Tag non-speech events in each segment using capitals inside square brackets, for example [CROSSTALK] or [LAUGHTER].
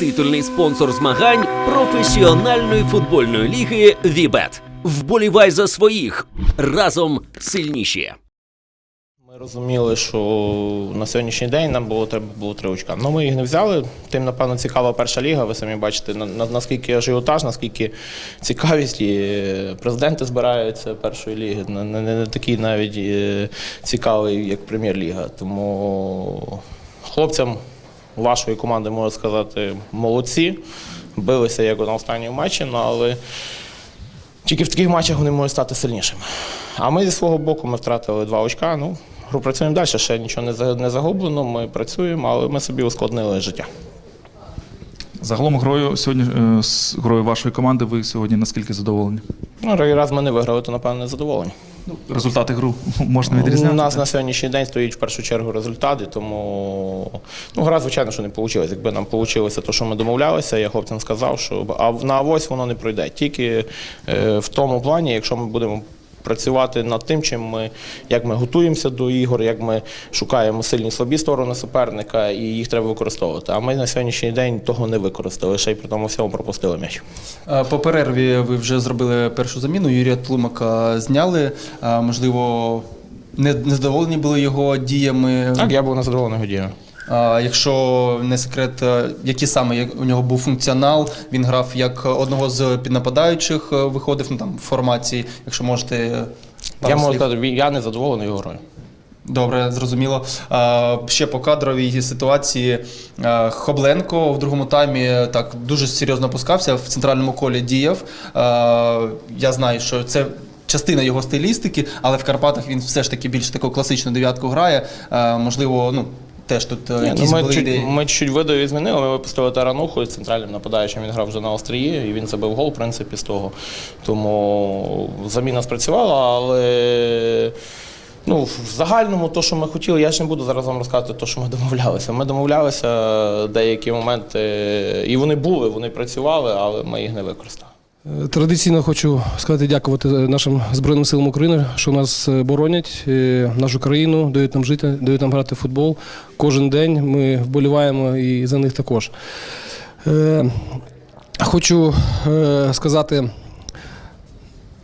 титульний спонсор змагань професіональної футбольної ліги Вібет. Вболівай за своїх разом сильніші. Ми розуміли, що на сьогоднішній день нам було треба було три очка. Ну ми їх не взяли. Тим, напевно, цікава перша ліга. Ви самі бачите, на, на- наскільки ажіотаж, наскільки цікавість і президенти збираються першої ліги. Не, не, не такий навіть е, цікавий, як прем'єр-ліга. Тому хлопцям вашої команди можу сказати молодці. Билися як на останньому матчі, ну, але тільки в таких матчах вони можуть стати сильнішими. А ми зі свого боку ми втратили два очка. Ну, гру працюємо далі, ще нічого не загублено. Ми працюємо, але ми собі ускладнили життя. Загалом грою сьогодні е, з грою вашої команди ви сьогодні наскільки задоволені? Ну, раз ми не виграли, то напевно не задоволені. Результати гру [LAUGHS] можна відрізняти? У нас на сьогоднішній день стоїть в першу чергу результати, тому ну, гра, звичайно, що не вийшло. Якби нам вийшло те, що ми домовлялися, я хлопцям сказав, що а на авось воно не пройде. Тільки е, в тому плані, якщо ми будемо працювати над тим, чим ми, як ми готуємося до ігор, як ми шукаємо сильні слабі сторони суперника, і їх треба використовувати. А ми на сьогоднішній день того не використали, ще й при тому всьому пропустили м'яч. Е, По перерві ви вже зробили першу заміну. Юрія Тлумака зняли. Е, Можливо, не задоволені були його діями. Так, я був незадоволений годією. А якщо не секрет, е, який саме у нього був функціонал, він грав як одного з піднападаючих, е, виходив ну, там, в формації, якщо можете. е, Я можу сказати, я не задоволений його грою. Добре, зрозуміло. А, ще по кадровій ситуації а, Хобленко в другому таймі так дуже серйозно опускався, в центральному колі діяв. А, я знаю, що це. Частина його стилістики, але в Карпатах він все ж таки більш таку класичну дев'ятку грає. Можливо, ну теж тут е, Ні, якісь ну, ми, були чуть, ідеї. ми чуть видові змінили, ми випустили Тарануху і центральним нападаючим він грав вже на острії, і він забив гол, в принципі, з того. Тому заміна спрацювала, але ну, в загальному, то, що ми хотіли, я ж не буду зараз вам розказувати те, що ми [LAUGHS] домовлялися. Ми домовлялися деякі моменти, і вони були, вони працювали, але ми їх не використали. Е, Традиційно хочу сказати дякувати нашим Збройним силам України, що нас е, боронять, е, нашу країну, дають нам жити, дають нам грати в футбол. Кожен день ми вболіваємо і за них також. Е, Хочу е, сказати,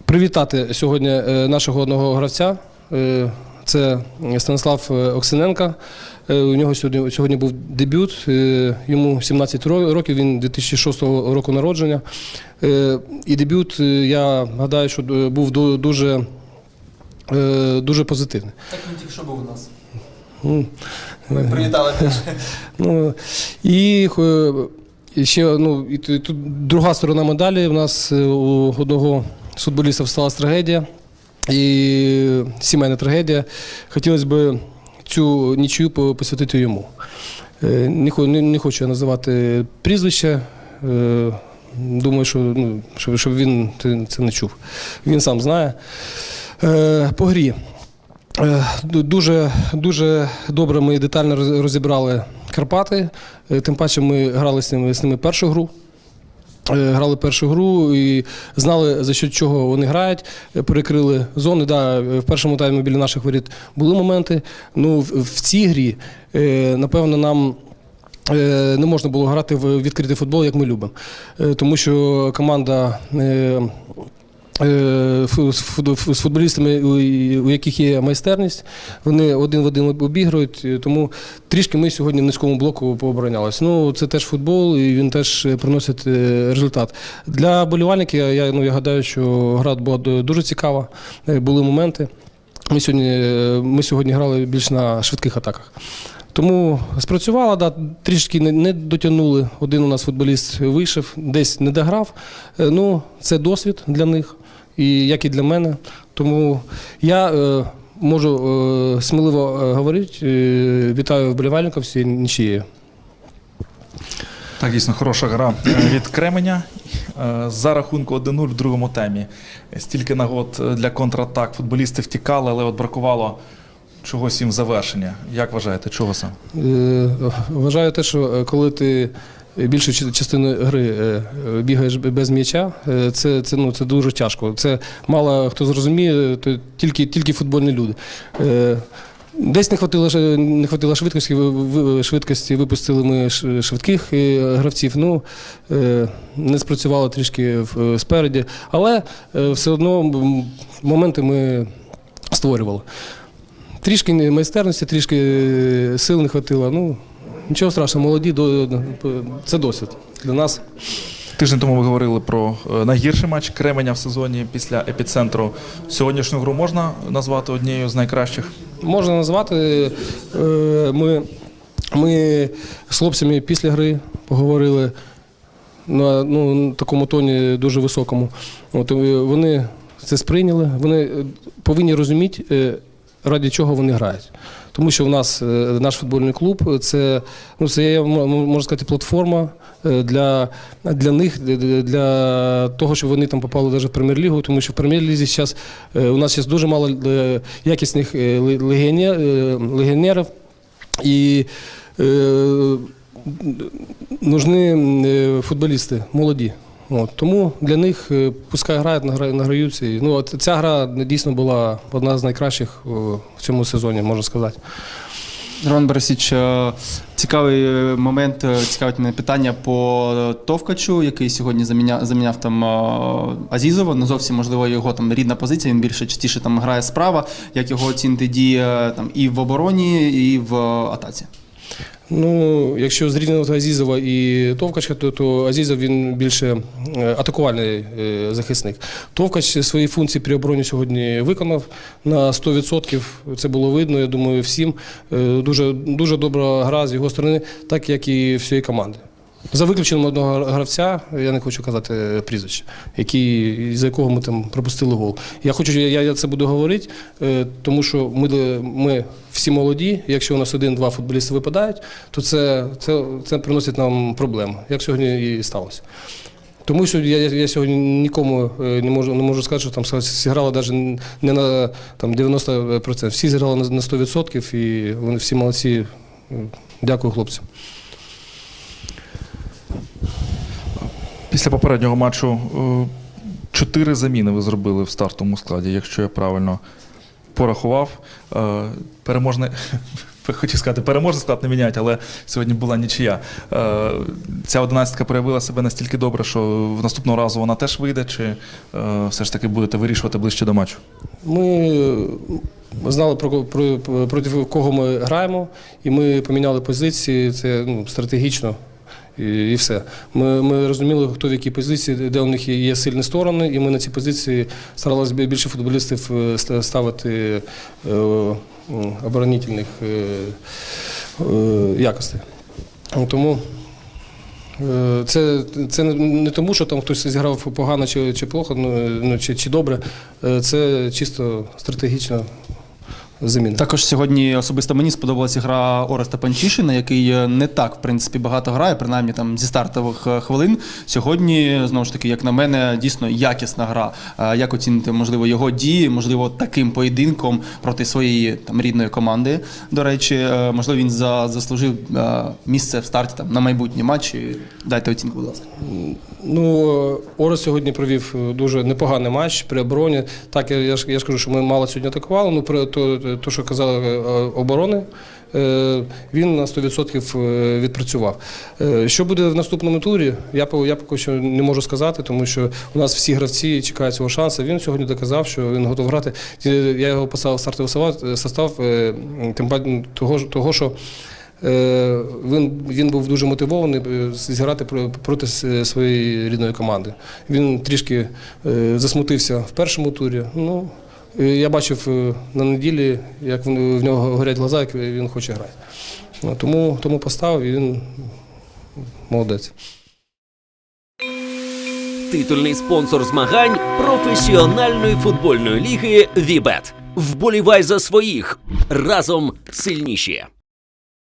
привітати сьогодні е, нашого одного гравця. Е, Це Станислав е, Оксиненко. Е, У нього сьогодні, сьогодні був дебют. е, Йому 17 років, він 2006 року народження. Е, І дебют, е, я гадаю, що е, був дуже, е, дуже позитивний. Так він тільки що був у нас. Ну, Ми привітали [LAUGHS] теж. Ну, і е, ще ну, і тут друга сторона медалі. У нас е, у одного з футболістів сталася трагедія. І сімейна трагедія. Хотілося б цю нічию посвятити йому. Е, Не, хочу я називати прізвище. Е, Думаю, що, ну, щоб, він це- не чув. Він сам знає. Е, По грі. Дуже, дуже добре ми детально розібрали Карпати. Тим паче ми грали з ними, з ними першу гру. Е, Грали першу гру і знали, за що чого вони грають, Е, перекрили зони. Да, е, в першому таймі біля наших воріт були моменти. Ну, в, цій грі, напевно, нам. Не можна було грати в відкритий футбол, як ми любимо. Тому що команда з футболістами, у яких є майстерність, вони один в один обігрують. е, Тому трішки ми сьогодні в низькому блоку пооборонялися. Ну, це теж футбол, і він теж е, приносить е, результат. Для болівальників я, ну, я гадаю, що гра була дуже цікава. Е, Були моменти. Ми сьогодні, е, ми сьогодні грали більш на швидких атаках. Тому спрацювало, да, трішки не, не дотягнули. Один у нас футболіст вийшов, десь не дограв. Е, Ну, це досвід для них, і як і для мене. Тому я е, можу е, сміливо е, говорити. Е, вітаю вболівальників всі нічиєю. Так, дійсно, хороша гра від Кременя. За рахунку 1-0 в другому темі. Стільки нагод для контратак. Футболісти втікали, але от бракувало чогось їм завершення. Як вважаєте, чого саме? Е, Вважаю те, що коли ти більшу частину гри е, бігаєш без м'яча, е, це, це, ну, це дуже тяжко. Це мало хто зрозуміє, то тільки, тільки футбольні люди. Е, Десь не хватило, не хватило швидкості, ви- ви- швидкості випустили ми швидких гравців. Ну, не спрацювало трішки спереді, але все одно моменти ми створювали. Трішки майстерності, трішки сил не хватило. Ну, нічого страшного, молоді, це досвід для нас. Тиждень тому ви говорили про е, найгірший матч Кременя в сезоні після епіцентру. Сьогоднішню гру можна назвати однією з найкращих. Можна назвати. е, Ми, ми з хлопцями після гри поговорили на ну, такому тоні дуже високому. От, е, вони це сприйняли, вони повинні розуміти, ради чого вони грають. Тому що в нас е, наш футбольний клуб це, ну, це можна сказати, платформа е, для, для них, для- того, щоб вони там попали навіть в прем'єр-лігу, тому що в прем'єр-лізі зараз у нас зараз дуже мало е, якісних е, ле- легіоне- е, легіонерів. І е, нужны е, футболісти молоді. От, тому для них е, пускай грають, награються. Ну, от ця гра дійсно була одна з найкращих в цьому сезоні, можна сказати. Роман Борисович, е, цікавий е, момент, е, цікавить мене питання по Товкачу, який сьогодні заміняв, заміняв там е, Азізова. Не зовсім можливо його там рідна позиція. Він більше частіше там грає справа. Як його оцінити дії е, там і в обороні, і в атаці? Ну, якщо зрівнювати Азізова і Товкача, то, то Азізов він більше е, атакувальний е, захисник. Товкач свої функції при обороні сьогодні виконав на 100%. Це було видно, я думаю, всім. Е, Дуже, дуже добра гра з його сторони, так як і всієї команди. За виключенням одного гравця, я не хочу казати е, прізвище, який, за якого ми там пропустили гол. Я хочу, я, я це буду говорити, е, тому що ми, ми всі молоді. Якщо у нас один-два футболісти випадають, то це, це, це приносить нам проблему, як сьогодні і сталося. Тому що я, я сьогодні нікому е, не можу, не можу сказати, що там зіграли навіть не на там, 90%. Всі зіграли на 100% і вони всі молодці. Дякую хлопцям. Після попереднього матчу е, чотири заміни ви зробили в стартовому складі, якщо я правильно порахував. Е, Переможний. [LAUGHS] Хотів сказати, переможний склад не міняють, але сьогодні була нічия. Е, Ця одинадцятка проявила себе настільки добре, що в наступного разу вона теж вийде, чи все ж таки будете вирішувати ближче до матчу? Ми знали про, про проти кого ми граємо, і ми поміняли позиції. Це ну, стратегічно. І, все. Ми, ми розуміли, хто в якій позиції, де у них є, сильні сторони, і ми на ці позиції старалися більше футболістів е, ставити е, оборонительних е, якостей. Тому це, це не- тому, що там хтось зіграв погано чи, чи плохо, ну, ну, чи, чи добре. Це чисто стратегічна заміна. Також сьогодні особисто мені сподобалася гра Ореста Панчишина, який не так, в принципі, багато грає, принаймні там зі стартових е, хвилин. Сьогодні, знову ж таки, як на мене, дійсно якісна гра. Е, Як оцінити, можливо, його дії, можливо, таким поєдинком проти своєї там рідної команди. До речі, е, можливо, він за, заслужив місце в старті там на майбутні матчі. Дайте оцінку, будь ласка. Ну, Орес сьогодні провів дуже непоганий матч при обороні. Так, я, ж, я ж кажу, що ми мало сьогодні атакували, ну про то, то що казали е, оборони, е, він на 100% е, відпрацював. Що буде в наступному турі, я, по- я поки що не можу сказати, тому що у нас всі гравці чекають цього шансу. Він сьогодні доказав, що він готов грати. Я його поставив стартовий состав- тим паче того, того, що Він, він був дуже мотивований зіграти про- проти своєї рідної команди. Він трішки засмутився в першому турі. Ну, я бачив е, на неділі, як в в нього горять глаза, як він хоче грати. Ну, Тому, тому поставив і він молодець. Титульний спонсор змагань професіональної футбольної ліги Вібет. Вболівай за своїх разом сильніші.